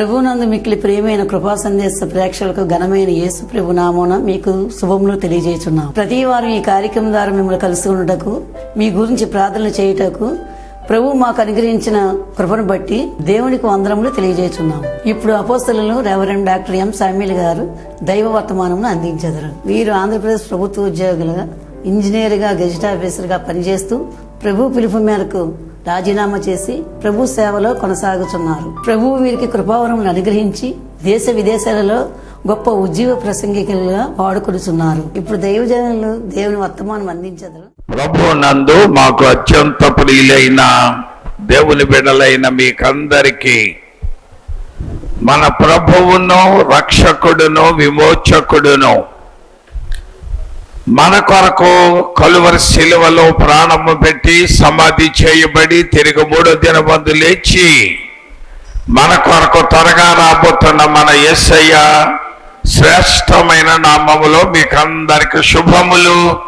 ప్రభునందు మిక్కిలి ప్రియమైన కృపా సందేశ ప్రేక్షకులకు ఘనమైన యేసు ప్రభు నామోన మీకు శుభములు తెలియజేస్తున్నాం ప్రతి వారం ఈ కార్యక్రమం ద్వారా మిమ్మల్ని కలుసుకున్నటకు మీ గురించి ప్రార్థనలు చేయుటకు ప్రభు మాకు అనుగ్రహించిన కృపను బట్టి దేవునికి వందరములు తెలియజేస్తున్నాం ఇప్పుడు అపోస్తలను రెవరెండ్ డాక్టర్ ఎం సామ్యుల్ గారు దైవ వర్తమానమును అందించెదరు. వీరు ఆంధ్రప్రదేశ్ ప్రభుత్వ ఉద్యోగులుగా ఇంజనీర్గా గెజిట్ ఆఫీసర్గా పనిచేస్తూ ప్రభు పిలుపు మేరకు రాజీనామా చేసి ప్రభు సేవలో కొనసాగుతున్నారు. ప్రభు వీరికి కృపావరం అనుగ్రహించి దేశ విదేశాలలో గొప్ప ఉజ్జీవ ప్రసంగికులుగా వాడుకొడుతున్నారు ఇప్పుడు దైవజనులు దేవుని వర్తమానం అందించదు. ప్రభు నందు మాకు అత్యంత ప్రియులైన దేవుని బిడలైన మీకందరికీ మన ప్రభువును రక్షకుడును విమోచకుడును మన కొరకు కలువరి శిలువలో ప్రాణము పెట్టి సమాధి చేయబడి తిరిగి మూడో దినబంధు లేచి మన కొరకు త్వరగా రాబోతున్న మన యేసయ్య శ్రేష్టమైన నామములో మీకందరికి శుభములు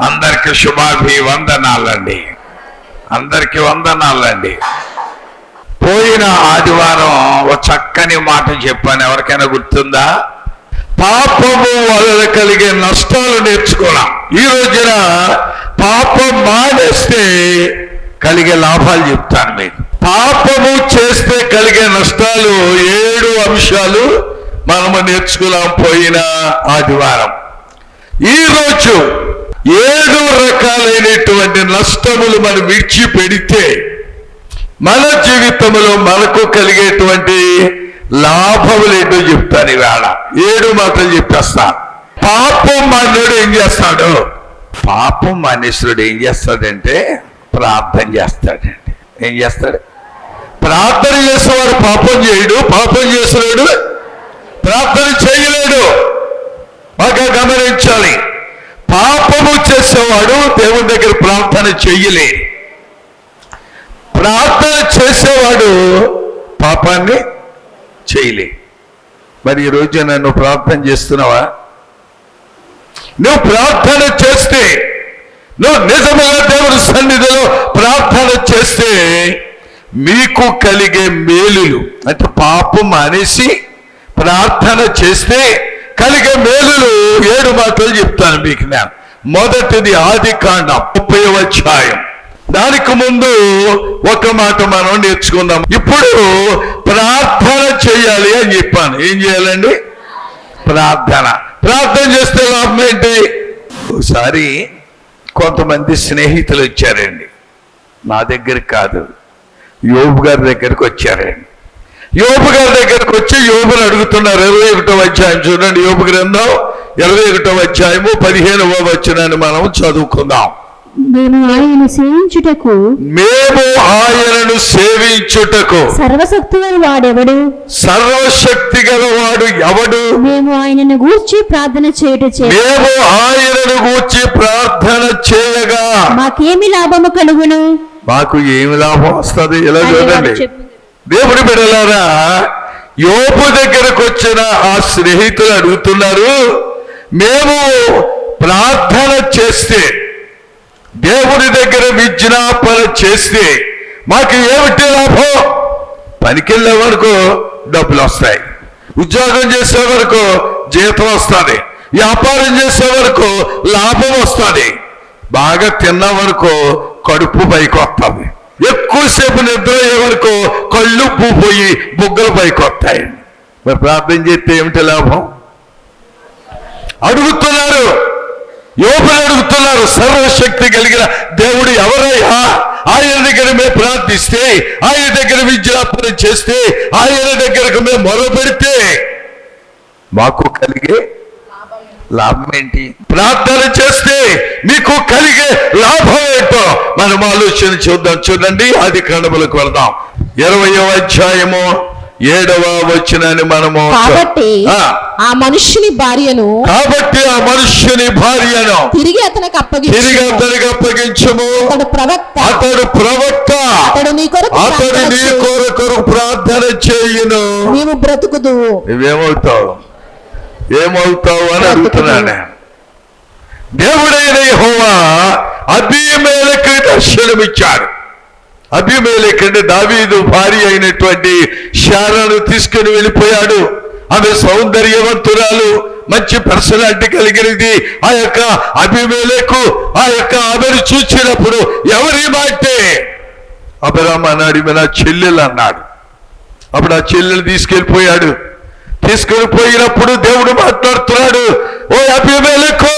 అందరికి శుభాభివందనాలండి. అందరికి వందనాలండి. పోయిన ఆదివారం ఒక చక్కని మాట చెప్పాను ఎవరికైనా గుర్తుందా? పాపము వలన కలిగే నష్టాలు నేర్చుకున్నాం ఈ రోజున పాపం మానేస్తే కలిగే లాభాలు చెప్తాను మీకు. పాపము చేస్తే కలిగే నష్టాలు ఏడు అంశాలు మనము నేర్చుకున్నాం పోయిన ఆదివారం. ఈరోజు ఏడు రకాలైనటువంటి నష్టములు మనం విడిచిపెడితే మన జీవితంలో మనకు కలిగేటువంటి లాభములు ఏంటో చెప్తాను ఈవేళ ఏడు మాటలు చెప్పేస్తా. పాపం మాన్యుడు ఏం చేస్తాడు? పాపం మానేశ్వరుడు ఏం చేస్తాడంటే ప్రార్థన చేస్తాడండి. ఏం చేస్తాడు? ప్రార్థన చేసేవాడు పాపం చేయడు పాపం చేసేవాడు ప్రార్థన చేయలేడు. బాగా గమనించాలి. పాపము చేసేవాడు దేవుని దగ్గర ప్రార్థన చెయ్యలేడు ప్రార్థన చేసేవాడు పాపాన్ని చేయలే. మరి ఈ రోజు నన్ను ప్రార్థన చేస్తున్నావా? నువ్వు ప్రార్థన చేస్తే నువ్వు నిజమైన దేవుని సన్నిధిలో ప్రార్థన చేస్తే మీకు కలిగే మేలులు అంటే పాపం అనేసి ప్రార్థన చేస్తే కలిగే మేలులు ఏడు మాటలు చెప్తాను మీకు నేను. మొదటిది ఆది కాండం ముప్పై అధ్యాయం. దానికి ముందు ఒక మాట మనం నేర్చుకుందాం. ఇప్పుడు ప్రార్థన చేయాలి అని చెప్పాను. ఏం చేయాలండి? ప్రార్థన. ప్రార్థన చేస్తే లాభం ఏంటి? ఒకసారి కొంతమంది స్నేహితులు వచ్చారండి. నా దగ్గర కాదు. యోబు గారి దగ్గరికి వచ్చారండి. యోబు గారి దగ్గరకు వచ్చి యోబుని అడుగుతున్నారు. ఇరవై ఒకటో అధ్యాయం చూడండి. యోబు గ్రంథం ఇరవై ఒకటో అధ్యాయము పదిహేనవ వచ్చినాన్ని మనం చదువుకుందాం. మేము ఆయన సేవించుటకు మేము ఆయనను సేవించుటకు. సర్వశక్తులను వాడెవడు? సర్వశక్తి గలవాడు ఎవడు? మేము ఆయనను గూర్చి ప్రార్థన చేయుట మేము ఆయనను గూర్చి ప్రార్థన చేయగా. మాకేమి లాభము కలుగును? మాకు ఏమి లాభం వస్తుంది? వాడు చూడండి. దేవుని బిడ్డలారా యోపు దగ్గరకు వచ్చిన ఆ స్నేహితులు అడుగుతున్నారు మేము ప్రార్థన చేస్తే దేవుని దగ్గర విజ్ఞాపన చేస్తే మాకు ఏమిటి లాభం? పనికి వరకు డబ్బులు వస్తాయి. ఉద్యోగం చేసే వరకు జీతం వస్తుంది. వ్యాపారం చేసే వరకు లాభం వస్తుంది. బాగా తిన్న వరకు కడుపు పైకి వస్తుంది. ఎక్కువసేపు నిద్ర అయ్యే వరకు కళ్ళు పోయి బుగ్గలు పైకి వస్తాయి. మరి ప్రార్థన చేస్తే ఏమిటి లాభం? అడుగుతున్నారు. యోగులు అడుగుతున్నారు సర్వశక్తి కలిగిన దేవుడు ఎవరయ్యా? ఆయన దగ్గర మేము ప్రార్థిస్తే ఆయన దగ్గర విజ్ఞాపన చేస్తే ఆయన దగ్గరకు మేము మొరపెడితే మాకు కలిగే లాభం ఏంటి? ప్రార్థన చేస్తే మీకు కలిగే లాభం ఏంటో మనం ఆలోచన చూద్దాం. చూడండి అది కాండములకు వెళ్దాం. ఇరవయో అధ్యాయము. ఏడవ వచ్చినని మనము కాబట్టి ఆ, మనుష్యుని భార్యను కాబట్టి ఆ మనుష్యుని భార్యను తిరిగి అతనికి తిరిగి అప్పగించు అతనికి అప్పగించము. అతడు ప్రవక్త. అతడు ప్రవక్త. అతడు నీ కొరకు అతడు ప్రార్థన నీ. కొరకు ప్రార్థన చేయును. నీవు బ్రతుకుదు. నువ్వేమవుతావు? ఏమవుతావు అని అడుగుతున్నాను. దేవుడైన యెహోవా అభిమేలకి దర్శనమిచ్చాడు. అభిమేలకంటే దావీదు భార్య అయినటువంటి శారాను తీసుకుని వెళ్ళిపోయాడు. ఆమె సౌందర్యవంతురాలు మంచి పర్సనాలిటీ కలిగినది. ఆ యొక్క అభిమేలకు ఆ యొక్క ఆమెను చూసినప్పుడు ఎవరి మాటే? అబరామ్ అన్నాడు ఈమె నా చెల్లెలు అన్నాడు. అప్పుడు ఆ చెల్లెలు తీసుకెళ్ళిపోయాడు. తీసుకుని పోయినప్పుడు దేవుడు మాట్లాడుతున్నాడు ఓ అభిమేలకు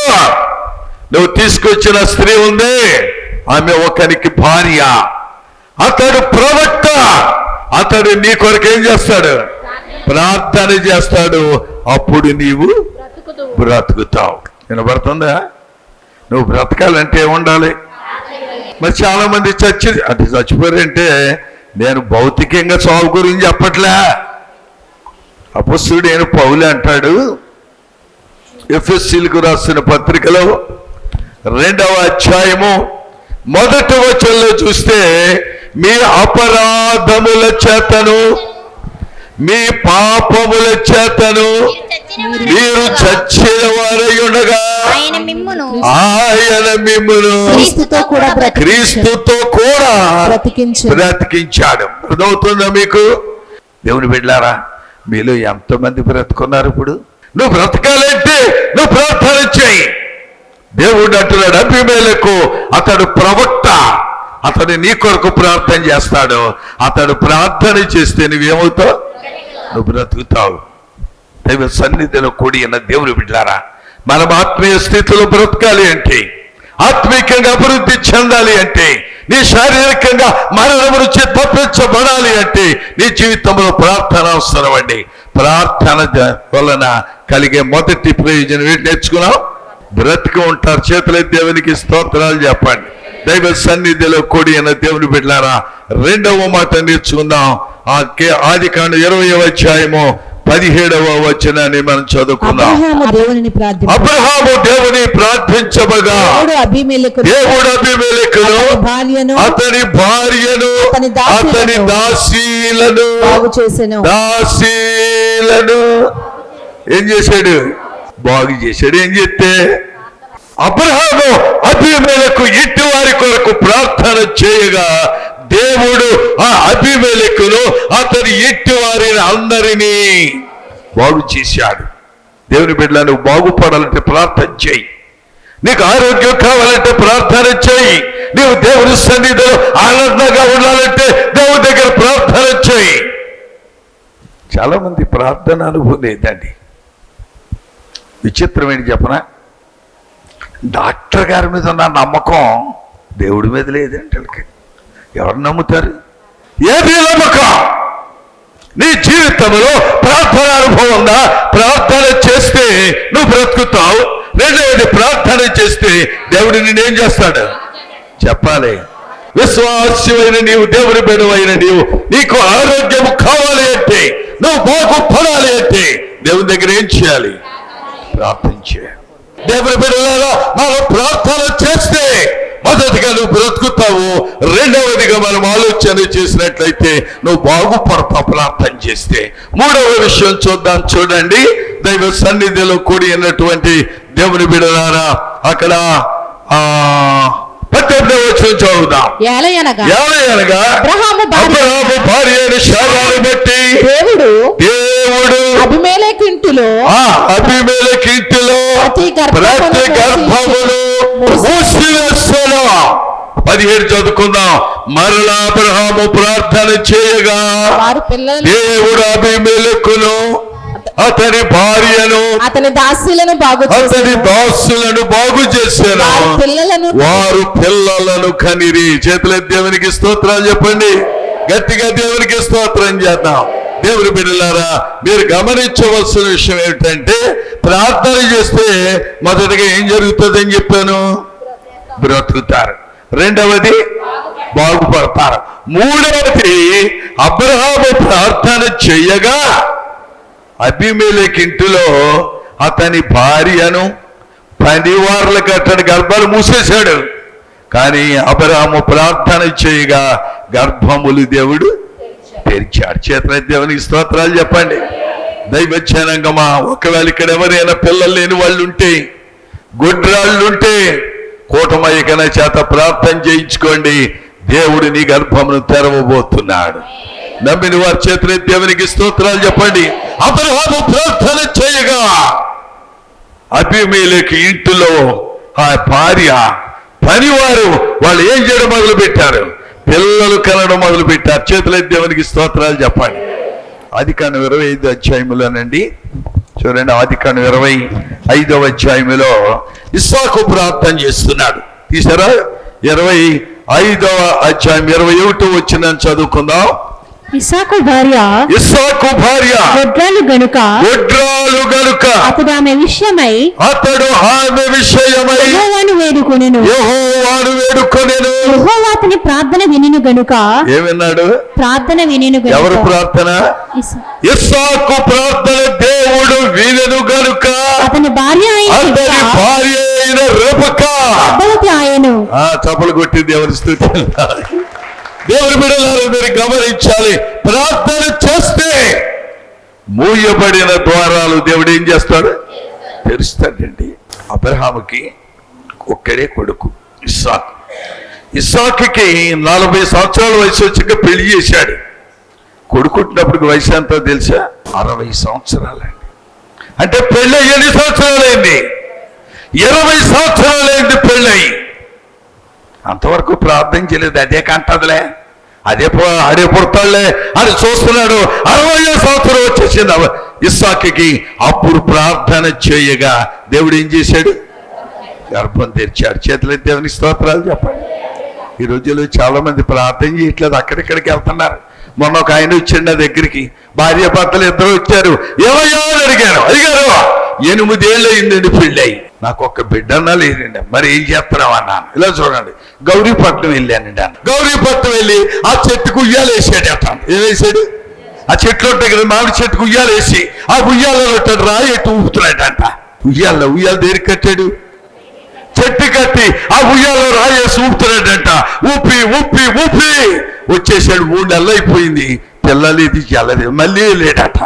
నువ్వు తీసుకొచ్చిన స్త్రీ ఉంది ఆమె ఒకరికి భార్య. అతడు ప్రవక్త. అతడు నీ కొరకు ఏం చేస్తాడు? ప్రార్థన చేస్తాడు. అప్పుడు నీవు బ్రతుకుతావు. వినబడుతుందా? నువ్వు బ్రతకాలంటే ఉండాలి మరి చాలా మంది చచ్చి అంటే చచ్చిపోయారంటే నేను భౌతికంగా చావు గురించి చెప్పట్లే? అపస్సుడు నేను పౌలు అంటాడు ఎఫ్ఎస్సీలకు రాసిన పత్రికలో రెండవ అధ్యాయము మొదటి వచనంలో చూస్తే మీ అపరాధముల చేతను మీ పాపముల చేతను మీరు చచ్చిన వారై ఉండగా ఆయన మిమ్మును ఆయన మిమ్మును క్రీస్తుతో కూడా క్రీస్తుతో కూడా బ్రతికించు బ్రతికించాడు. అర్థమవుతుందా మీకు? దేవుని బిడ్డారా మీలో ఎంతమంది బ్రతుకున్నారు ఇప్పుడు? నువ్వు బ్రతకాలంటే నువ్వు ప్రార్థన చేయి. దేవుడు అంటున్నాడు అభిమేలకు అతడు ప్రవక్త. అతడు నీ కొరకు ప్రార్థన చేస్తాడు. అతడు ప్రార్థన చేస్తే నువ్వేమవుతావు? నువ్వు బ్రతుకుతావు. దైవ సన్నిధిలో కూడిన దేవుడు దేవుని బిడ్డారా మనం ఆత్మీయ స్థితిలో బ్రతకాలి అంటే ఆత్మీకంగా అభివృద్ధి చెందాలి అంటే నీ శారీరకంగా మరణం నుంచి తప్పించబడాలి అంటే నీ జీవితంలో ప్రార్థన అవసరం అండి. ప్రార్థన వలన కలిగే మొదటి ప్రయోజనం ఏంటి? నేర్చుకున్నావు? బ్రతికి ఉంటారు చేతుల దేవునికి స్తోత్రాలు చెప్పండి. దైవ సన్నిధిలో కూడి ఉన్న దేవుని బిడ్డారా రెండవ మాట నేర్చుకుందాం. ఆ కే- ఆది కాండ ఇరవై అధ్యాయము పదిహేడవ వచనాన్ని మనం చదువుకుందాం. అబ్రహాము దేవుని ప్రార్థించబగా దేవుడు అభిమేలకు దేవుడు అభిమేలకును అతని భార్యను అతని దాసీలను దాసీలను. ఏం చేశాడు? బాగు చేశాడు. ఏం చేస్తే? అబ్రహాము అభిమేలకు ఇంటి వారి కొరకు ప్రార్థన చేయగా దేవుడు ఆ అభిమేలకును అతని ఇంటి వారిని అందరినీ బాగు చేశాడు. దేవుని బిడ్డ నువ్వు బాగుపడాలంటే ప్రార్థన చేయి. నీకు ఆరోగ్యం కావాలంటే ప్రార్థన చేయి. నీవు దేవుని సన్నిధిలో ఆనందంగా ఉండాలంటే దేవుని దగ్గర ప్రార్థన చేయి. చాలా మంది ప్రార్థన అనుభవం లేదండి. విచిత్రం ఏంటి చెప్పనా? డాక్టర్ గారి మీద ఉన్న నమ్మకం దేవుడి మీద లేదంటే వాళ్ళకి. ఎవరు నమ్ముతారు? ఏది నమ్మకం? నీ జీవితంలో ప్రార్థన అనుభవం ఉందా? ప్రార్థన చేస్తే నువ్వు బ్రతుకుతావు. రెండవది ప్రార్థన చేస్తే దేవుడు నిన్నేం చేస్తాడు? చెప్పాలి. విశ్వాస్యమైన నీవు దేవుని బిడవైన నీవు నీకు ఆరోగ్యం కావాలి అంటే నువ్వు బాగుపడాలి అంటే దేవుని దగ్గర ఏం చేయాలి? ప్రార్థించే. దేవుని బిడ్డలారా మనం ప్రార్థన చేస్తే మొదటిగా నువ్వు బ్రతుకుతావు. రెండవదిగా మనం ఆలోచన చేసినట్లయితే నువ్వు బాగుపడతావు ప్రార్థన చేస్తే. మూడవ విషయం చూద్దాం చూడండి. దైవ సన్నిధిలో కూడి ఉన్నటువంటి దేవుని బిడలారా అక్కడ ఆ పద్దెనిమిదవ వచ్చిన చదువుదాం. ఏలయనగా. ఏలయనగా. అబ్రహాము భార్య- అబ్రహాము భార్య అయిన శారాను బట్టి దేవుడు దేవుడు అభిమేలకు ఇంటిలో ఆ అభిమేలకి ఇంటిలో ప్రతి పదిహేడు చదువుకుందాం. మరలా అబ్రహాము ప్రార్థన చేయగా దేవుడు అభిమేలకును అతని భార్యను అతని దాసీలను బాగు అతని దాసులను బాగు చేశాను. వారి పిల్లలను వారు పిల్లలను కనిరి. చేతుల దేవునికి స్తోత్రాలు చెప్పండి. గట్టిగా దేవునికి స్తోత్రం చేద్దాం. దేవుని బిడ్డలారా మీరు గమనించవలసిన విషయం ఏమిటంటే ప్రార్థన చేస్తే మొదటిగా ఏం జరుగుతుందని చెప్పాను? బ్రతుకుతారు. రెండవది బాగుపడతారు. మూడవది అబ్రహాము ప్రార్థన చేయగా అభిమేలకి ఇంటిలో అతని భార్యను పనివార్లకు అతని గర్భాలు మూసేశాడు. కానీ అబరాము ప్రార్థన చేయగా గర్భములు దేవుడు తెరిచాడు చేతన దేవునికి స్తోత్రాలు చెప్పండి. దైవచ్చానంగమా ఒకవేళ ఇక్కడ ఎవరైనా పిల్లలు లేని వాళ్ళు ఉంటే గుడ్రాళ్ళుంటే కూటమయ్యకన చేత ప్రార్థన చేయించుకోండి. దేవుడు నీ గర్భమును తెరవబోతున్నాడు. నమ్మిన వారి చేతులు దేవునికి స్తోత్రాలు చెప్పండి. అబ్రహాము ప్రార్థన చేయగా అభిమేలకి ఇంటిలో ఆ భార్య పనివారు వాళ్ళు ఏం చేయడం మొదలు పెట్టారు పిల్లలు కలడం మొదలు పెట్టారు చేతుల దేవునికి స్తోత్రాలు చెప్పండి. ఆది కాండం ఇరవై ఐదు అధ్యాయములోనండి. చూడండి ఆది కాండం ఇరవై ఐదవ అధ్యాయములో ఇస్సాకు ప్రార్థన చేస్తున్నాడు. తీసారా? ఇరవై ఐదవ అధ్యాయం ఇరవై ఒకటో వచ్చిందని చదువుకుందాం. ఇసాకు భార్య ఇస్సాకు భార్య గొడ్రాలు గనుక గొడ్రాలు గనుక అతడు ఆమె విషయమై అతడు ఆమె విషయమై యెహోవాను వేడుకొనెను. యెహోవాను వేడుకొనెను. యెహోవా అతని ప్రార్థన వినిను గనుక. ఏమన్నాడు ప్రార్థన వినిను ఎవరు గనుక ప్రార్థన? ఇస- ఇస్సాకు ప్రార్థన దేవుడు వినను గనుక. అతని భార్య అతని భార్య అయిన రెబక. ఆయను ఆ చప్పలు కొట్టి దేవుని స్థుతి దేవుని బిడ్డలారా మీరు గమనించాలి. ప్రార్థన చేస్తే మూయబడిన ద్వారాలు దేవుడు ఏం చేస్తాడు? తెరుస్తాడండి. అబ్రహాముకి ఒక్కడే కొడుకు ఇస్సాక్. ఇస్సాకుకి నలభై సంవత్సరాల వయసు వచ్చాక పెళ్ళి చేశాడు. కొడుకుంటున్నప్పుడు వయసు ఎంత తెలుసా? అరవై సంవత్సరాలండి. అంటే పెళ్ళి ఎన్ని సంవత్సరాలైంది? ఇరవై సంవత్సరాలైంది పెళ్ళయి. అంతవరకు ప్రార్థన చేయలేదు. అదే కంటదిలే. అదే అడే పుడతాడులే. అని చూస్తున్నాడు. అరవై సంవత్సరం వచ్చేసింది ఇస్సాకి అప్పుడు ప్రార్థన చేయగా దేవుడు ఏం చేశాడు? గర్భం తెరిచాడు. చేతులు దేవునికి స్తోత్రాలు చెప్పండి. ఈ రోజుల్లో చాలా మంది ప్రార్థన చేయట్లేదు. అక్కడిక్కడికి వెళ్తున్నారు. మొన్న ఒక ఆయన వచ్చిండు నా దగ్గరికి. భార్య భర్తలు ఇద్దరు వచ్చారు. ఏమయ్యా అని అడిగారు. అడిగారు ఎనిమిదేళ్ళు అయిందండి పెళ్ళయి నాకు ఒక్క బిడ్డన్నా లేదండి. మరి ఏం చేస్తున్నావు అన్నాను ఇలా చూడండి. గౌరీపట్నం వెళ్ళానండి అన్న గౌరీపట్నం వెళ్ళి ఆ చెట్టుకు ఉయ్యాలు వేసాడు అతను ఏం వేసాడు? ఆ చెట్లు ఉంటాయి కదా మామిడి చెట్టుకు ఉయ్యాలు వేసి ఆ ఉయ్యాలలో ఉంటాడు రాయి ఎట్టు అంట. ఉయ్యాల ఉయ్యాలు దేనికి కట్టాడు? చెట్టు కట్టి ఆ ఉయ్యాలో రాయేసి ఊపుతున్నాడంట ఊపి ఊపి ఊపి. వచ్చేసాడు మూడు నెలలు అయిపోయింది. పిల్లలు ఇది మళ్ళీ లేడట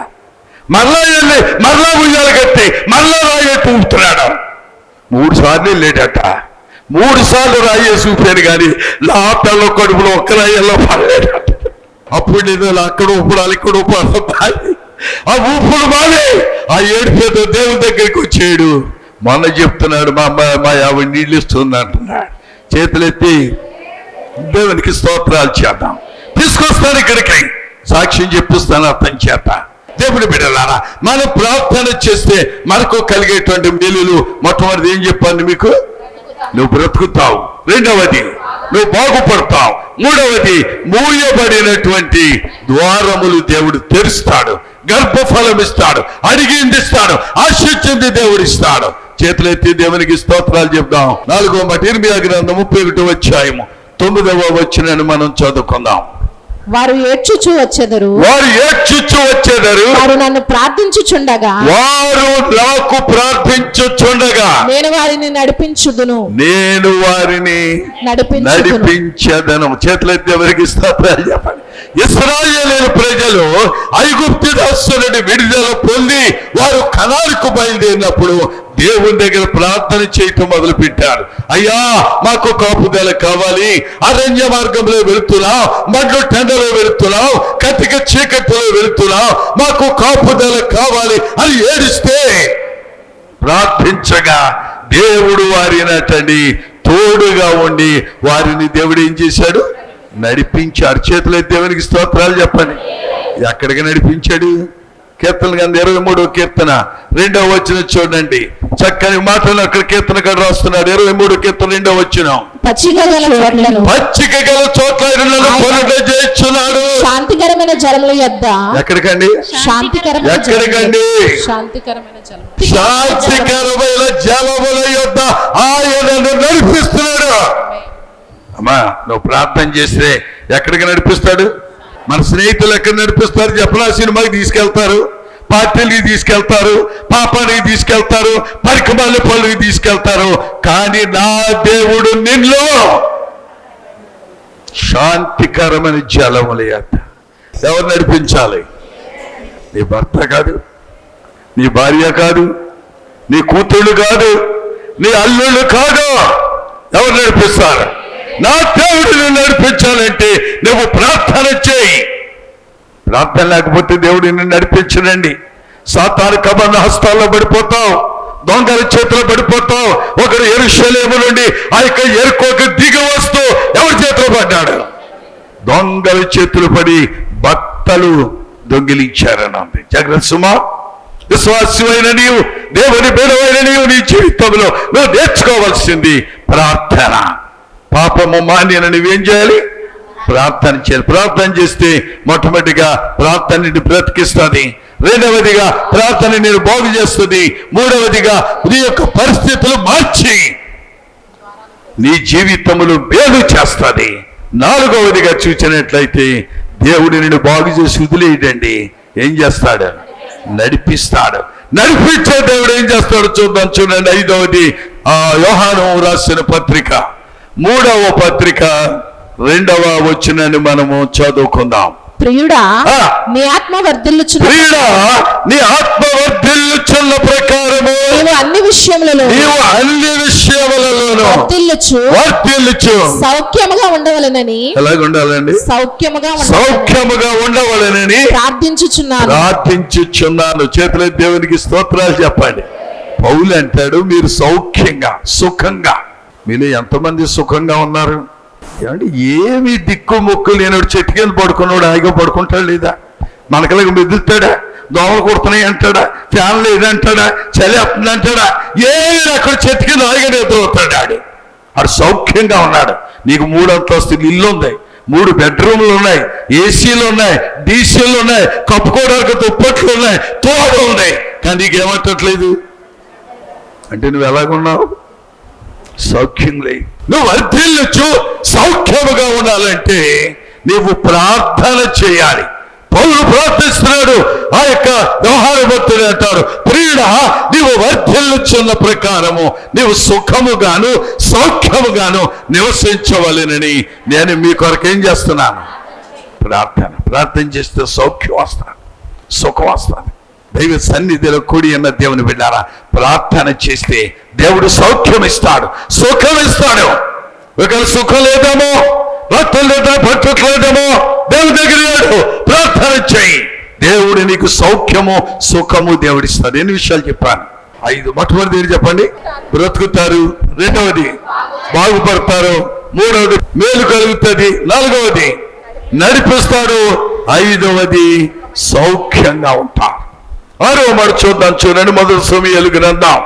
మరలా వెళ్ళి మరలా ఉయ్యాలు కట్టి మరలా రాయే ఊపుతున్నాడు మూడు సార్లు లేడట మూడు సార్లు రాయేసి ఊపాను కానీ నా పిల్ల కడుపులో ఒక్క రాయల్లో పడలేడట అప్పుడు నేను అక్కడ ఊపడాలి ఇక్కడ ఊపాలి ఆ ఊపుడు బాలే ఆ ఏడుపేద దేవుని దగ్గరికి వచ్చాడు. మొన్న చెప్తున్నాడు మా అమ్మాయి మా ఆవిడ నీళ్ళు ఇస్తుంది అంటున్నాడు. చేతులెత్తి దేవునికి స్తోత్రాలు చేద్దాం. తీసుకొస్తాను ఇక్కడికి. సాక్ష్యం చెప్పిస్తాను అతని చేత. దేవుని బిడ్డలారా మనం ప్రార్థన చేస్తే మనకు కలిగేటువంటి మేలులు మొట్టమొదటి ఏం చెప్పాను మీకు? నువ్వు బ్రతుకుతావు. రెండవది నువ్వు బాగుపడతావు. మూడవది మూయబడినటువంటి ద్వారములు దేవుడు తెరుస్తాడు. గర్భఫలం ఇస్తాడు అడిగింది ఇస్తాడు ఆశించింది దేవుడు ఇస్తాడు. చేతులెత్తి దేవునికి స్తోత్రాలు చెప్దాం. నాలుగో మాట ఇర్మియా గ్రంథం ముప్పై ఒకటి వచ్చాయము తొమ్మిదవ వచ్చినని మనం చదువుకుందాం. వారు ఏడ్చుచూ వచ్చెదరు. వారు ఏడ్చుచ్చు వచ్చేదారు. వారు నన్ను ప్రార్థించుచుండగా. వారు నాకు ప్రార్థించుచుండగా. నేను వారిని నడిపించుదును. నేను వారిని నడిపించుదును. చేతులెత్తి ఎవరికి చెప్పండి. ఇస్రాయేలీల ప్రజలు ఐగుప్తు దాసు నుండి విడుదల పొంది వారు కణాలకు బయలుదేరినప్పుడు దేవుని దగ్గర ప్రార్థన చేయటం మొదలుపెట్టారు. అయ్యా మాకు కాపుదల కావాలి. అరణ్య మార్గంలో వెళుతున్నాం మడ్లు టెండలో వెళుతున్నాం కత్తిక చీకటిలో వెళుతున్నాం మాకు కాపుదల కావాలి అని ఏడిస్తే ప్రార్థించగా దేవుడు వారినటండి తోడుగా ఉండి వారిని దేవుడు ఏం చేశాడు? నడిపించాడు. చేతులు దేవునికి స్తోత్రాలు చెప్పండి. ఎక్కడికి నడిపించాడు? కీర్తన గంధ ఇరవై మూడో కీర్తన రెండవ వచ్చిన చూడండి. చక్కని మాటలు అక్కడ కీర్తన కాడ రాస్తున్నాడు. ఇరవై మూడో కీర్తన రెండవ వచ్చిన పచ్చిక గల చోట్ల చేస్తున్నాడు శాంతికరమైన జలముల యొద్ద. ఎక్కడికండి? శాంతికరమైన ఎక్కడికండి? శాంతికరమైన జలం శాంతికరమైన జలముల యొద్ద ఆయనను నడిపిస్తున్నాడు. అమ్మా నువ్వు ప్రార్థన చేస్తే ఎక్కడికి నడిపిస్తాడు? మన స్నేహితులు ఎక్కడ నడిపిస్తారు? చెప్పలా సినిమాకి తీసుకెళ్తారు. పార్టీలకి తీసుకెళ్తారు. పాపానికి తీసుకెళ్తారు. పరికమాల పనులకి తీసుకెళ్తారు. కానీ నా దేవుడు నిన్ను శాంతికరమైన జలములయ్యాట ఎవరు నడిపించాలి? నీ భర్త కాదు. నీ భార్య కాదు. నీ కూతుళ్ళు కాదు. నీ అల్లుళ్ళు కాదు. ఎవరు నడిపిస్తారు? నా దేవుడు నిన్ను నడిపించాలంటే నువ్వు ప్రార్థన చేయి. ప్రార్థన లేకపోతే దేవుడు నిన్ను నడిపించడండి సాతాను కబంధ హస్తాల్లో పడిపోతావు దొంగల చేతిలో పడిపోతావు ఒకడు ఎరుషలేము నుండి ఆ యొక్క ఎరుకోకి దిగి వస్తూ ఎవరి చేతిలో పడ్డాడు? దొంగల చేతులు పడి భక్తలు దొంగిలించారని జాగ్రత్త సుమా. విశ్వాసమైన నీవు దేవుని బిడవైన నీవు నీ జీవితంలో నువ్వు నేర్చుకోవాల్సింది ప్రార్థన. పాపము మాన్యన నువ్వేం చేయాలి? ప్రార్థన చేయాలి. ప్రార్థన చేస్తే మొట్టమొదటిగా ప్రార్థన నిన్ను బ్రతికిస్తుంది. రెండవదిగా ప్రార్థన నేను బాగు చేస్తుంది. మూడవదిగా నీ యొక్క పరిస్థితులు మార్చి నీ జీవితములు మేలు చేస్తుంది. నాలుగవదిగా చూసినట్లయితే దేవుడు నేను బాగు చేసి వదిలేయడండి ఏం చేస్తాడు? నడిపిస్తాడు. నడిపించే దేవుడు ఏం చేస్తాడు చూద్దాం చూడండి. ఐదవది ఆ యోహాను రాసిన పత్రిక. మూడవ పత్రిక రెండవ వచ్చినని మనము చదువుకుందాం. ప్రియుడా. నీ ఆత్మ వర్ధిల్లుచున్న ప్రియుడ నీ ఆత్మవర్ధిల్లుచున్న ప్రకారము నీవు అన్ని విషయములలో నీవు అన్ని విషయములలోనూ వర్ధిల్లుచు. వర్ధిల్లుచు. సౌఖ్యముగా ఉండవలెనని. ఎలాగ ఉండాలండి సౌఖ్యముగా సౌఖ్యముగా ఉండవలనని ప్రార్థించుచున్నాను. ప్రార్థించుచున్నాను. చేతుల దేవునికి స్తోత్రాలు చెప్పండి. పౌలు అంటాడు మీరు సౌఖ్యంగా సుఖంగా మీలో ఎంతమంది సుఖంగా ఉన్నారు? ఏమండి ఏమి దిక్కు మొక్కు లేనివాడు చెట్టు కింద పడుకున్నాడు హాయిగా పడుకుంటాడు లేదా? మనకలకు మెదులుతాడా? దోమలు కొడుతున్నాయి అంటాడా? ఫ్యాన్ లేదంటాడా చలి వస్తుంది అంటాడా? ఏమి అక్కడ చెట్టు కింద హాయిగా నిద్రపోతాడు ఆడు. ఆడు సౌఖ్యంగా ఉన్నాడు. నీకు మూడు అంతస్తులు ఇల్లు ఉంది. మూడు బెడ్రూమ్లు ఉన్నాయి. ఏసీలు ఉన్నాయి. డీసీలు ఉన్నాయి. కప్పుకోవడానికి దుప్పట్లు ఉన్నాయి. తోడు ఉన్నాయి. కానీ నీకు ఏమట్టట్లేదు అంటే నువ్వు ఎలాగున్నావు? సౌఖ్యం లే నువ్వు వర్ధిల్లుచు సౌఖ్యముగా ఉండాలంటే నువ్వు ప్రార్థన చేయాలి. పౌరులు ప్రార్థిస్తున్నాడు ఆ యొక్క వ్యవహార భక్తుడు అంటాడు ప్రియుడ నీవు వర్ధిల్లుచున్న ప్రకారము నీవు సుఖముగాను సౌఖ్యముగాను నివసించవలెనని నేను మీ కొరకు ఏం చేస్తున్నాను? ప్రార్థన. ప్రార్థన చేస్తే సౌఖ్యం వస్తాను సుఖం వస్తాను దైవ సన్నిధిలో కూడి ఉన్న దేవుని బిడ్డారా ప్రార్థన చేస్తే దేవుడు సౌఖ్యం ఇస్తాడు సుఖం ఇస్తాడు ఒకవేళ సుఖం లేదేమో భక్తులు లేదా పట్టట్లేదేమో దేవుడి దగ్గర లేడు. ప్రార్థన చేయి. దేవుడు నీకు సౌఖ్యము సుఖము దేవుడిస్తాడు. ఎన్ని విషయాలు చెప్పాను? ఐదు. మొట్టమొదటి ఏంటి చెప్పండి? బ్రతుకుతారు. రెండవది బాగుపడతారు. మూడవది మేలు కలుగుతుంది. నాలుగవది నడిపిస్తాడు. ఐదవది సౌఖ్యంగా ఉంటారు. ఆరో మాట చూద్దాం చూడండి మొదటి సమయాలు గ్రంథం.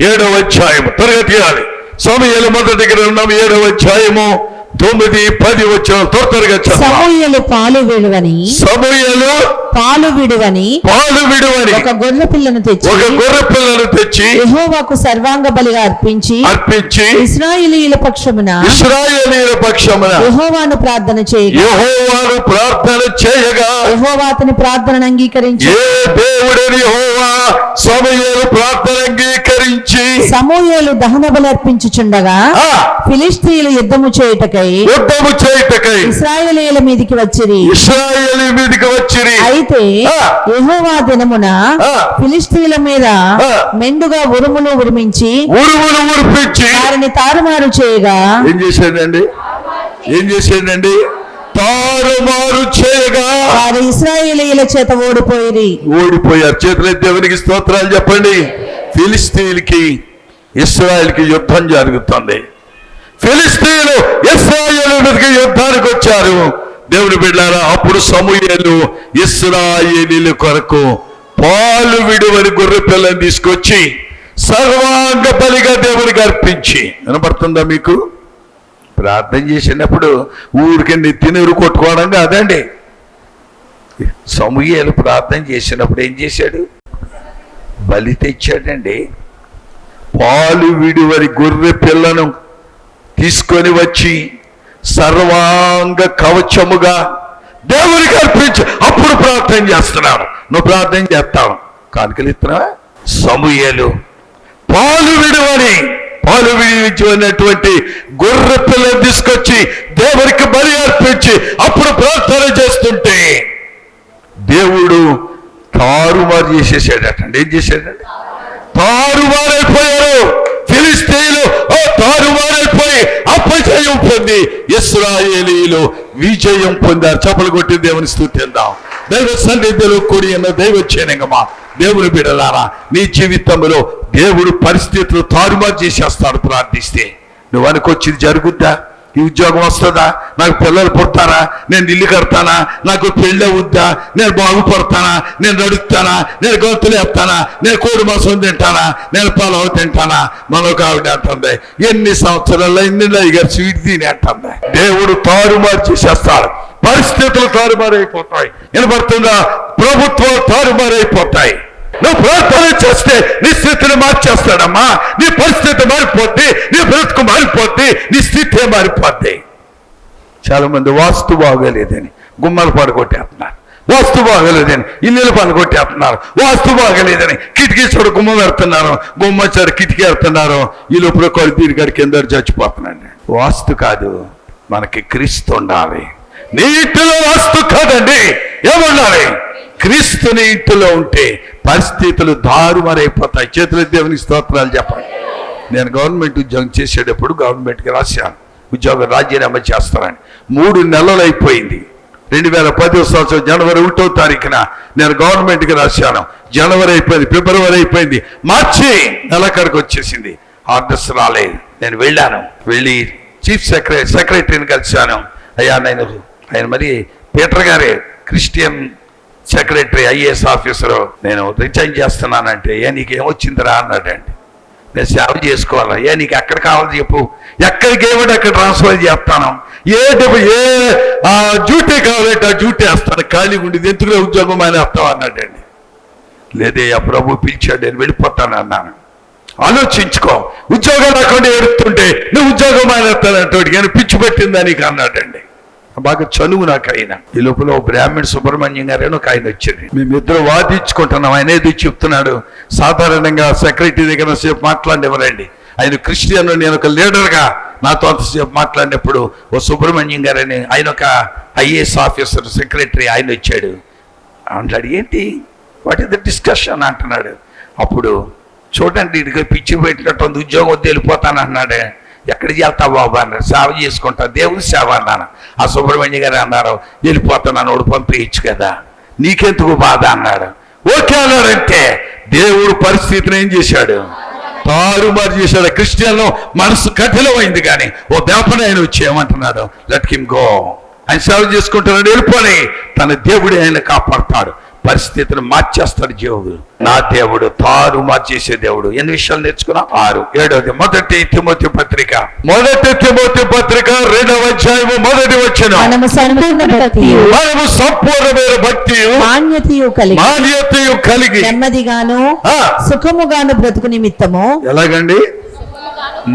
ఏడవ అధ్యాయము. త్వరగా తీయాలి సమయాలు మొదటి గ్రంథం ఏడవ అధ్యాయము. తొమ్మిది పది వచ్చిన త్వర త్వరగా సమూహలు పాలు విడువని సమయాలు పాలు విడువని పాలు విడువని ఒక గొర్రె పిల్లను తెచ్చి ఒక గొర్రె పిల్లను తెచ్చి యెహోవాకు సర్వాంగ బలిగా అర్పించి అర్పించి పక్షమున ఇస్రాయేలీల పక్షమున యెహోవాను ప్రార్థన చేయగా యెహోవాను ప్రార్థన చేయగా యెహోవా అతని ప్రార్థనను అంగీకరించి. ఏ దేవుడని యెహోవా ప్రార్థన సమూహలు దహన అర్పించుచుండగా ఆ, ఫిలిస్తీయులు యుద్ధము చేయుటకై యుద్ధము చేయుటకై ఇస్రాయేలీయుల మీదికి వచ్చిరి. ఇస్రాయేలీ మీదకి వచ్చిరి. అయితే. యెహోవా దినమున ఆ. ఫిలిస్తీయుల మీద. మెండుగా ఉరుములు ఉరిమించి ఉరుములు ఉరిపించి వారిని తారుమారు చేయగా ఏం చేశాడండి? ఏం చేశాడండి? తారుమారు చేయగా వారు ఇస్రాయేలీయుల చేత ఓడిపోయిరి. ఓడిపోయారు. చేతుల దేవునికి స్తోత్రాలు చెప్పండి? ఫిలిస్తీన్కి ఇస్రాయల్కి యుద్ధం జరుగుతుంది. ఫిలిస్తీన్లు ఇస్రాయేల్ యుద్ధానికి వచ్చారు. దేవుని బిడ్డారా అప్పుడు సమూహలు ఇస్రాయేలీల కొరకు పాలు విడువని గొర్రె పిల్లని తీసుకొచ్చి సర్వాంగ బలిగా దేవునికి అర్పించి. వినపడుతుందా మీకు? ప్రార్థన చేసినప్పుడు ఊరికి నెత్తి నీరు కొట్టుకోవడం కాదండి. సమూహలు ప్రార్థన చేసినప్పుడు ఏం చేశాడు? బలి తెచ్చాడండి. పాలు విడువని గొర్రె పిల్లను తీసుకొని వచ్చి సర్వాంగ కవచముగా దేవునికి అర్పించి అప్పుడు ప్రార్థన చేస్తున్నాడు. నువ్వు ప్రార్థన చేస్తావు. కానుకలు ఇస్తున్నావా సమూహలు పాలు విడువని పాలు విడిచినటువంటి గొర్రె పిల్లలు తీసుకొచ్చి దేవునికి బలి అర్పించి అప్పుడు ప్రార్థన చేస్తుంటే దేవుడు తారుమారు చేసేసాడటండి. ఏం చేశాడండి? తారుమారైపోయారు. ఫిలిస్తీన్లు తారుమారైపోయి అపజయం పొంది ఇస్రాయేలీలు విజయం పొందారు. చపలు కొట్టి దేవుని స్థుతిందాం దైవ సన్నిధిలో కూడి ఉన్న దైవ చేనంగమా దేవుని బిడలారా నీ జీవితంలో దేవుడు పరిస్థితులు తారుమారు చేసేస్తాడు ప్రార్థిస్తే. నువ్వు అనుకొచ్చింది జరుగుద్దా? ఈ ఉద్యోగం వస్తుందా? నాకు పిల్లలు పుడతారా? నేను ఇల్లు కడతానా? నాకు పెళ్ళి అవుద్దా నేను బాగుపడతానా? నేను నడుస్తానా? నేను గొంతులు వేస్తానా? నేను కోడి మాసం తింటానా? నేను పొలం తింటానా? మనకు ఆవిడ అంటుంది. ఎన్ని సంవత్సరాల్లో ఎన్ని గారు స్వీట్ తిని అంటుంది. దేవుడు తారుమారు చేసేస్తాడు. పరిస్థితులు తారుమారైపోతాయి. వినపడుతుందా? ప్రభుత్వాలు తారుమారైపోతాయి. నువ్వు ప్రార్థన చేస్తే నీ స్థితిని మార్చేస్తాడమ్మా. నీ పరిస్థితి మారిపోద్ది. నీ బ్రతుకు మారిపోద్ది. నీ స్థితి మారిపోద్ది. చాలా మంది వాస్తు బాగోలేదని గుమ్మలు పడగొట్టేస్తున్నారు వాస్తు బాగోలేదని ఇల్లులు పడగొట్టేస్తున్నారు వాస్తు బాగోలేదని కిటికీ చూడు గుమ్మ పెడుతున్నారు గుమ్మ చూడు కిటికీ పెడుతున్నారు ఈ లోపల కొడు దీనికాడి కింద చచ్చిపోతున్నాండి వాస్తు కాదు మనకి క్రీస్తు ఉండాలి. నీటిలో వాస్తు కాదండి. ఏముండాలి? క్రీస్తు నీటిలో ఉంటే పరిస్థితులు దారుమరైపోతాయి. చేతుల దేవుని స్తోత్రాలు చెప్పండి. నేను గవర్నమెంట్ ఉద్యోగం చేసేటప్పుడు గవర్నమెంట్కి రాశాను. ఉద్యోగం రాజీనామా చేస్తానని మూడు నెలలు అయిపోయింది. రెండు వేల పదో సంవత్సరం జనవరి ఒకటో తారీఖున నేను గవర్నమెంట్కి రాశాను. జనవరి అయిపోయింది ఫిబ్రవరి అయిపోయింది మార్చి నెలకడికి వచ్చేసింది. ఆర్డర్స్ రాలేదు. నేను వెళ్ళాను. వెళ్ళి చీఫ్ సెక్రటరీ సెక్రటరీని కలిశాను. అయ్యా నేను ఆయన మరి పీటర్ గారే క్రిస్టియన్ సెక్రటరీ ఐఏఎస్ ఆఫీసరు నేను రిజైన్ చేస్తున్నానంటే ఏ నీకేమొచ్చిందిరా అన్నాడండి. నేను సేవ చేసుకోవాలా? ఏ నీకు ఎక్కడ కావాలి చెప్పు. ఎక్కడికి ఏమిటి అక్కడ ట్రాన్స్ఫర్ చేస్తాను? ఏ డబ్బు ఏ ఆ, డ్యూటీ కావాలంటే ఆ డ్యూటీ వేస్తాను. ఖాళీగా ఉండేది ఎందుకులే ఉద్యోగం మానేస్తావు అన్నాడండి లేదే ఆ ప్రభు పిలిచాడు నేను వెళ్ళిపోతాను అన్నాను. ఆలోచించుకో ఉద్యోగం రాకుండా ఏడుతుంటే నువ్వు ఉద్యోగం మానేస్తానంటాడు. కానీ పిచ్చి పెట్టిందా నీకు అన్నాడండి బాగా చనువు నాకు ఆయన. ఈ లోపల బ్రాహ్మణ్ సుబ్రహ్మణ్యం గారు ఒక ఆయన వచ్చింది మేమిద్దరు వాదించుకుంటున్నాం. ఆయన ఏది చెప్తున్నాడు. సాధారణంగా సెక్రటరీ దగ్గర సేపు మాట్లాడేవారండి ఆయన క్రిస్టియన్ నేను ఒక లీడర్గా నాతో అంతసేపు మాట్లాడినప్పుడు ఓ సుబ్రహ్మణ్యం గారని ఆయన ఒక ఐఏఎస్ ఆఫీసర్ సెక్రటరీ ఆయన వచ్చాడు. అంటాడు ఏంటి వాట్ ఇస్ ద డిస్కషన్ అంటున్నాడు. అప్పుడు చూడండి ఇదిగో పిచ్చి పెట్టినట్టు ఉంది, ఉద్యోగం వద్దు వెళ్ళిపోతాను అన్నాడు. ఎక్కడికి వెళ్తావు బాబు అన్నారు సేవ చేసుకుంటా. దేవుని సేవ అన్నాను. ఆ సుబ్రహ్మణ్య గారు అన్నారు వెళ్ళిపోతున్నాను వాడు పంపించచ్చు కదా. నీకెందుకు బాధ అన్నాడు. ఓకే అన్నారంటే దేవుడు పరిస్థితిని ఏం చేశాడు? తారుమారు చేశాడు. క్రిస్టియన్ మనసు కఠినమైంది కానీ ఓ దేపన ఆయన వచ్చి ఏమంటున్నాడు? లెట్ కిమ్ గో ఆయన సేవ చేసుకుంటున్నాడు. వెళ్ళిపోయి తన దేవుడు ఆయన కాపాడుతాడు. పరిస్థితిని మార్చేస్తాడు దేవుడు. నా దేవుడు తారు మార్చేసే దేవుడు. ఎన్ని విషయాలు నేర్చుకున్నా? ఆరు. ఏడవది మొదటి తిమోతి పత్రిక. మొదటి తిమోతి పత్రిక రెండవ అధ్యాయము మొదటి వచ్చిన మనము సంపూర్ణ భక్తియు మనము సంపూర్ణమైన భక్తి మాన్యతయు కలిగి మాన్యతయు కలిగి. నెమ్మదిగాను ఆ. సుఖముగాను బ్రతుకు నిమిత్తము ఎలాగండి?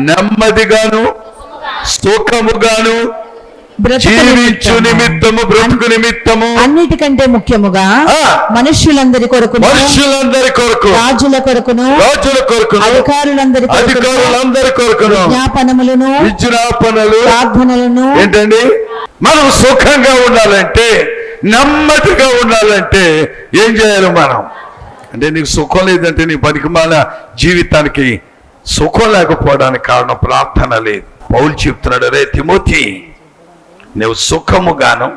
నెమ్మదిగాను సుఖముగాను జీవించు నిమిత్తము. బ్రతుకు నిమిత్తము. అన్నిటికంటే ముఖ్యముగా ఆ. మనుష్యులందరి కొరకును మనుషులందరి కొరకు. రాజుల కొరకును రాజుల కొరకును. అధికారులందరి అధికారులందరి కొరకును. జ్ఞాపనములను విజ్ఞాపనలు. ప్రార్థనలను. ఏంటండి? మనం సుఖంగా ఉండాలంటే నెమ్మదిగా ఉండాలంటే ఏం చేయాలి మనం? అంటే నీకు సుఖం లేదంటే నీ పనికిమాల జీవితానికి సుఖం లేకపోవడానికి కారణం ప్రార్థన లేదు. పౌలు చెప్తున్నాడు రే తిమోతి నువ్వు సుఖముగాను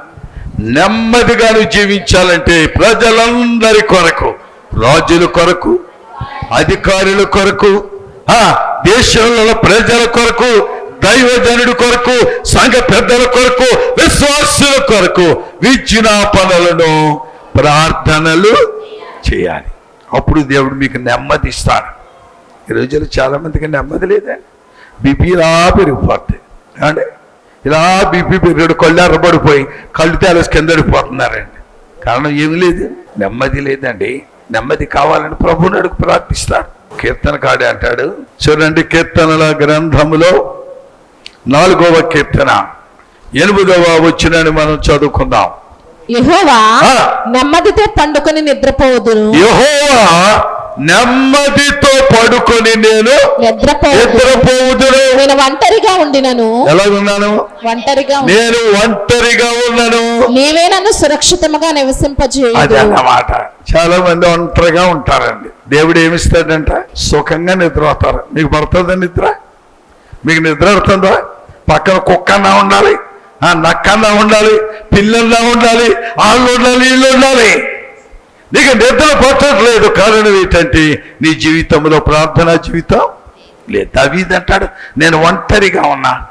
నెమ్మదిగాను జీవించాలంటే ప్రజలందరి కొరకు రాజుల కొరకు అధికారుల కొరకు దేశంలో ప్రజల కొరకు దైవజనుడి కొరకు సంఘ పెద్దల కొరకు విశ్వాసుల కొరకు విజ్ఞాపనలను ప్రార్థనలు చేయాలి. అప్పుడు దేవుడు మీకు నెమ్మది ఇస్తాడు ఈ రోజుల్లో చాలామందికి నెమ్మది లేదండి బీపీ ఇలా అంటే ఇలా బీపీ పెరిగాడు కళ్ళు ఎర్రబడిపోయి కళ్ళు తేలసి కిందడిపోతున్నారండి కారణం ఏమి లేదు నెమ్మది లేదండి. నెమ్మది కావాలని ప్రభుని అడుగు ప్రార్థిస్తాడు. కీర్తన కాడే అంటాడు చూడండి కీర్తనల గ్రంథములో నాలుగవ కీర్తన ఎనిమిదవ వచ్చినని మనం చదువుకుందాం. యెహోవా. నెమ్మదితో పండుకొని నిద్రపోదును. యెహోవా నెమ్మదితో పడుకొని నేను నిద్రపోదును. నిద్రపోవుదును. నేను ఒంటరిగా ఉండినను. ఎలాగున్నాను? ఒంటరిగా ఉండి- నేను ఒంటరిగా ఉన్నాను. నీవే నన్ను సురక్షితముగా నివసింపజేయదు అన్నమాట. చాలా మంది ఒంటరిగా ఉంటారండి. దేవుడు ఏమిస్తాడంట? సుఖంగా నిద్ర అవుతారు మీకు పడుతుందా నిద్ర? మీకు నిద్ర పడుతుందా? పక్కన కుక్కన్నా ఉండాలి. నక్కన్నా ఉండాలి పిల్లల్లా ఉండాలి వాళ్ళు ఉండాలి వీళ్ళు ఉండాలి నీకు నిద్ర పట్టట్లేదు కారణం ఏంటంటే నీ జీవితంలో ప్రార్థనా జీవితం లేదు. దావీదు అంటాడు నేను ఒంటరిగా ఉన్నా.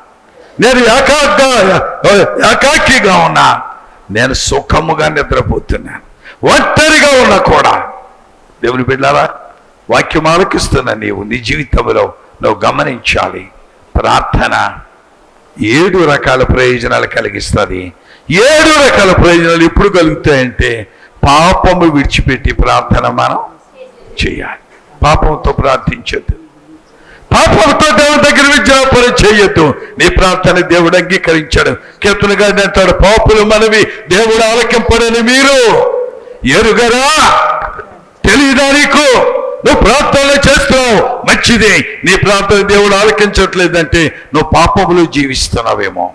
నేను ఏకాగ్గా ఏకాకిగా ఉన్నా. నేను సుఖముగా నిద్రపోతున్నాను. ఒంటరిగా ఉన్నా కూడా. దేవుని బిడ్డారా వాక్యం ఆలకిస్తున్నా నీవు నీ జీవితంలో నువ్వు గమనించాలి. ప్రార్థన ఏడు రకాల ప్రయోజనాలు కలిగిస్తుంది. ఏడు రకాల ప్రయోజనాలు ఎప్పుడు కలుగుతాయంటే పాపము విడిచిపెట్టి ప్రార్థన మనం చేయాలి. పాపంతో ప్రార్థించద్దు. పాపంతో దేవుడి దగ్గర విజ్ఞాపన చేయొద్దు. నీ ప్రార్థన దేవుడు అంగీకరించాడు. కీర్తన గారిని అంటాడు పాపులు మనవి దేవుడు ఆలకింపడని మీరు. ఎరుగరా? తెలియదా నీకు? నువ్వు ప్రార్థన మంచిదే. నీ ప్రార్థన దేవుడు ఆలకించట్లేదంటే నువ్వు పాపములు జీవిస్తున్నావేమో.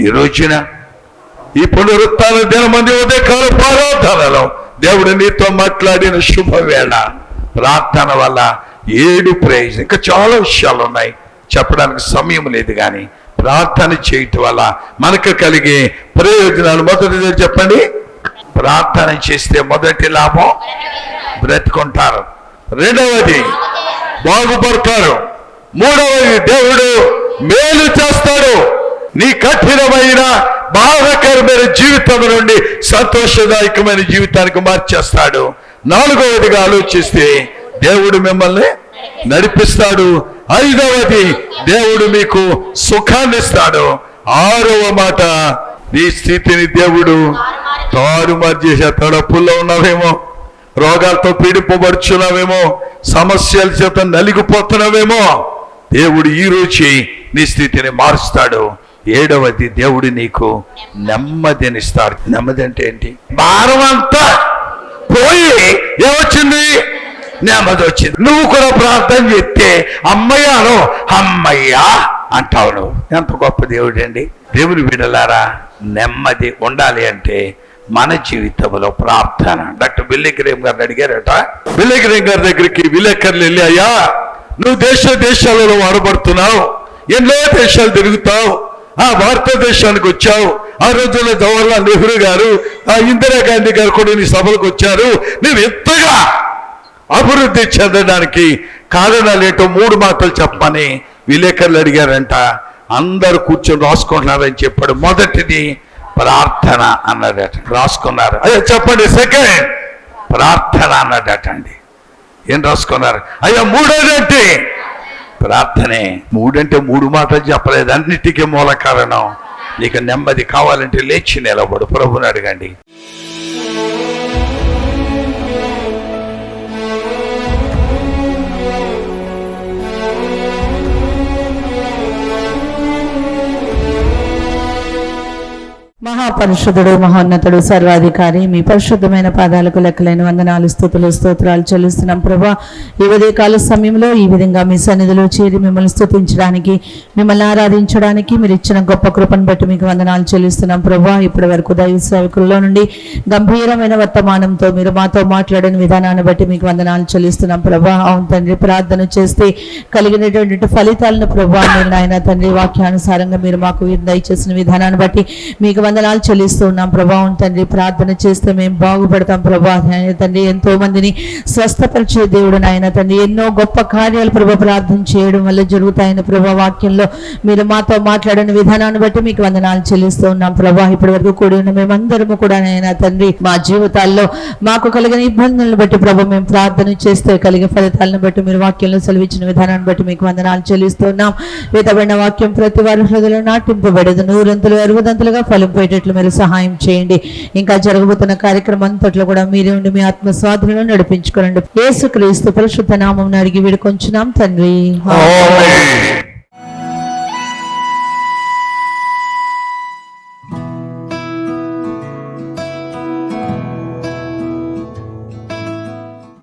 ఈ రోజున ఈ పునరుత్న దినమంది ఉదయకాల ప్రార్థనలో దేవుడు నీతో మాట్లాడిన శుభవేళ ప్రార్థన వల్ల ఏడు ప్రయోజనం ఇంకా చాలా విషయాలు ఉన్నాయి. చెప్పడానికి సమయం లేదు కానీ ప్రార్థన చేయటం వల్ల మనకు కలిగే ప్రయోజనాలు మొదటిది చెప్పండి. ప్రార్థన చేస్తే మొదటి లాభం బ్రతుకుంటారు. రెండవది బాగుపడతారు మూడవది దేవుడు మేలు చేస్తాడు. నీ కఠినమైన బాధకరమైన జీవితం నుండి సంతోషదాయకమైన జీవితానికి మార్చేస్తాడు. నాలుగవదిగా ఆలోచిస్తే దేవుడు మిమ్మల్ని నడిపిస్తాడు. ఐదవది దేవుడు మీకు సుఖాన్ని ఇస్తాడు. ఆరవ మాట నీ స్థితిని దేవుడు తారుమారు చేసే అప్పుల్లో ఉన్నావేమో. రోగాలతో పీడిపబడుచున్నావేమో సమస్యల చేత నలిగిపోతున్నావేమో దేవుడు ఈ రోజు నీ స్థితిని మారుస్తాడు. ఏడవది దేవుడు నీకు నెమ్మదినిస్తాడు. నెమ్మది అంటే ఏంటి? భారం అంతా పోయి ఏమొచ్చింది? నెమ్మది వచ్చింది నువ్వు కూడా ప్రార్థన చేస్తే అమ్మయ్యాను అమ్మయ్యా అంటావు నువ్వు. ఎంత గొప్ప దేవుడు అండి దేవుని విడలారా నెమ్మది ఉండాలి అంటే మన జీవితంలో ప్రార్థన. డాక్టర్ బిల్లిగ్రేమ్ గారిని అడిగారట బిల్లిగ్రేమ్ గారి దగ్గరికి విలేకరులు వెళ్ళి అయ్యా నువ్వు దేశ దేశాలలో వాడబడుతున్నావు ఎన్నో దేశాలు తిరుగుతావు ఆ భారతదేశానికి వచ్చావు ఆ రోజుల్లో జవహర్లాల్ నెహ్రూ గారు ఆ ఇందిరాగాంధీ గారు కూడా నీ సభలకు వచ్చారు. నువ్వు ఎంతగా అభివృద్ధి చెందడానికి కారణాలు ఏంటో మూడు మాటలు చెప్పమని విలేకరులు అడిగారంట. అందరు కూర్చొని రాసుకుంటున్నారని చెప్పాడు. మొదటిది ప్రార్థన అన్నాడట రాసుకున్నారు. అయ్యో చెప్పండి సెకండ్ ప్రార్థన అన్నాడట అండి ఏం రాసుకున్నారు? అయ్యో మూడోది ప్రార్థనే. మూడంటే మూడు మాటలు చెప్పలేదు. అన్నిటికీ మూల కారణం. నీకు నెమ్మది కావాలంటే లేచి నిలబడు. ప్రభుని అడగండి. మహాపరిషుధుడు మహోన్నతుడు సర్వాధికారి మీ పరిశుద్ధమైన పాదాలకు లెక్కలేని వందనాలు స్థుతులు స్తోత్రాలు చెల్లిస్తున్నాం ప్రభా. ఈ ఉదయకాల సమయంలో ఈ విధంగా మీ సన్నిధిలో చేరి మిమ్మల్ని స్థుతించడానికి మిమ్మల్ని ఆరాధించడానికి మీరు ఇచ్చిన గొప్ప కృపను బట్టి మీకు వందనాలు చెల్లిస్తున్నాం ప్రభా. ఇప్పటి వరకు దైవ సేవకుల్లో నుండి గంభీరమైన వర్తమానంతో మీరు మాతో మాట్లాడిన విధానాన్ని బట్టి మీకు వందనాలు చెల్లిస్తున్నాం ప్రభా. అవును తండ్రి ప్రార్థన చేస్తే కలిగినటువంటి ఫలితాలను ప్రభా మీరు నాయన తండ్రి వాక్యానుసారంగా మీరు మాకు దయచేసిన విధానాన్ని బట్టి మీకు వందనాలు చెల్లిస్తూ ఉన్నాం. ప్రభావం తండ్రి ప్రార్థన చేస్తే మేము బాగుపడతాం ప్రభా. తండ్రి ఎంతో మందిని స్వస్థపరిచే దేవుడు నాయన తండ్రి. ఎన్నో గొప్ప కార్యాలు ప్రభా ప్రార్థన చేయడం వల్ల జరుగుతాయని ప్రభా వాక్యంలో మీరు మాతో మాట్లాడిన విధానాన్ని బట్టి మీకు వందనాలు చెల్లిస్తూ ఉన్నాం ప్రభా. ఇప్పటి వరకు కూడి ఉన్న మేమందరము కూడా నాయన తండ్రి మా జీవితాల్లో మాకు కలిగిన ఇబ్బందులను బట్టి ప్రభా మేము ప్రార్థన చేస్తే కలిగే ఫలితాలను బట్టి మీరు వాక్యంలో సెలవిచ్చిన విధానాన్ని బట్టి మీకు వందనాలు చెల్లిస్తున్నాం వేతబడిన వాక్యం ప్రతి వారి హృదయలో నాటింపబడదు. నూరంతులు అరవదంతులుగా పోయేటట్లు మీరు సహాయం చేయండి. ఇంకా జరగబోతున్న కార్యక్రమం అంతట్లో కూడా మీరే ఉండి మీ ఆత్మ స్వాధీనంలో నడిపించుకోనండి. యేసు క్రీస్తు పరిశుద్ధ నామం అడిగి వీడుకొంచున్నాం తండ్రి.